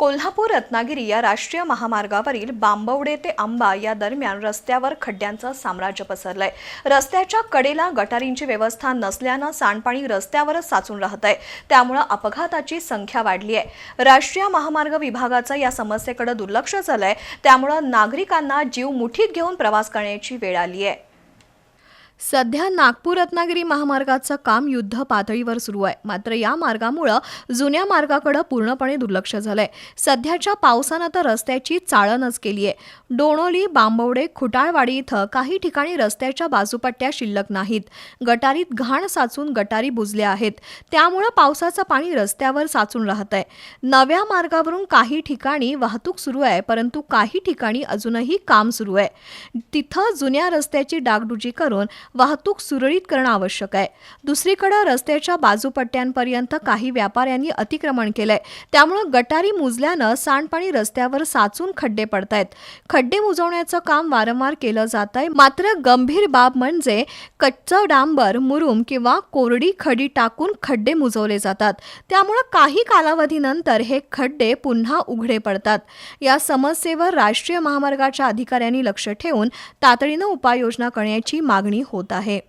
कोल्हापूर रत्नागिरी या राष्ट्रीय महामार्गावरील बांबवडे ते आंबा या दरम्यान रस्त्यावर खड्ड्यांचं साम्राज्य पसरलंय. रस्त्याच्या कडेला गटारींची व्यवस्था नसल्यानं सांडपाणी रस्त्यावरच साचून राहत आहे. त्यामुळं अपघाताची संख्या वाढली आहे. राष्ट्रीय महामार्ग विभागाचं या समस्येकडे दुर्लक्ष झालंय. त्यामुळं नागरिकांना जीव मुठीत घेऊन प्रवास करण्याची वेळ आली आहे. सध्या नागपूर रत्नागिरी महामार्गाचं काम युद्ध पातळीवर सुरू आहे. मात्र या मार्गामुळं जुन्या मार्गाकडे पूर्णपणे दुर्लक्ष झालंय. सध्याच्या पावसानं तर रस्त्याची चाळणच केली आहे. डोणोली बांबवडे खुटाळवाडी इथं काही ठिकाणी रस्त्याच्या बाजूपट्ट्या शिल्लक नाहीत. गटारीत घाण साचून गटारी बुजल्या आहेत. त्यामुळं पावसाचं पाणी रस्त्यावर साचून राहत आहे. नव्या मार्गावरून काही ठिकाणी वाहतूक सुरू आहे परंतु काही ठिकाणी अजूनही काम सुरू आहे. तिथं जुन्या रस्त्याची डागडुजी करून वाहतूक सुरळीत करणं आवश्यक आहे. दुसरीकडे रस्त्याच्या बाजूपट्ट्यांपर्यंत काही व्यापाऱ्यांनी अतिक्रमण केलंय. त्यामुळं गटारी मुजल्यानं सांडपाणी रस्त्यावर साचून खड्डे पडतायत. खड्डे मुजवण्याचं काम वारंवार केलं जात आहे मात्र गंभीर बाब म्हणजे कच्चं डांबर मुरुम किंवा कोरडी खडी टाकून खड्डे मुजवले जातात. त्यामुळं काही कालावधीनंतर हे खड्डे पुन्हा उघडे पडतात. या समस्येवर राष्ट्रीय महामार्गाच्या अधिकाऱ्यांनी लक्ष ठेवून तातडीनं उपाययोजना करण्याची मागणी होत होत आहे.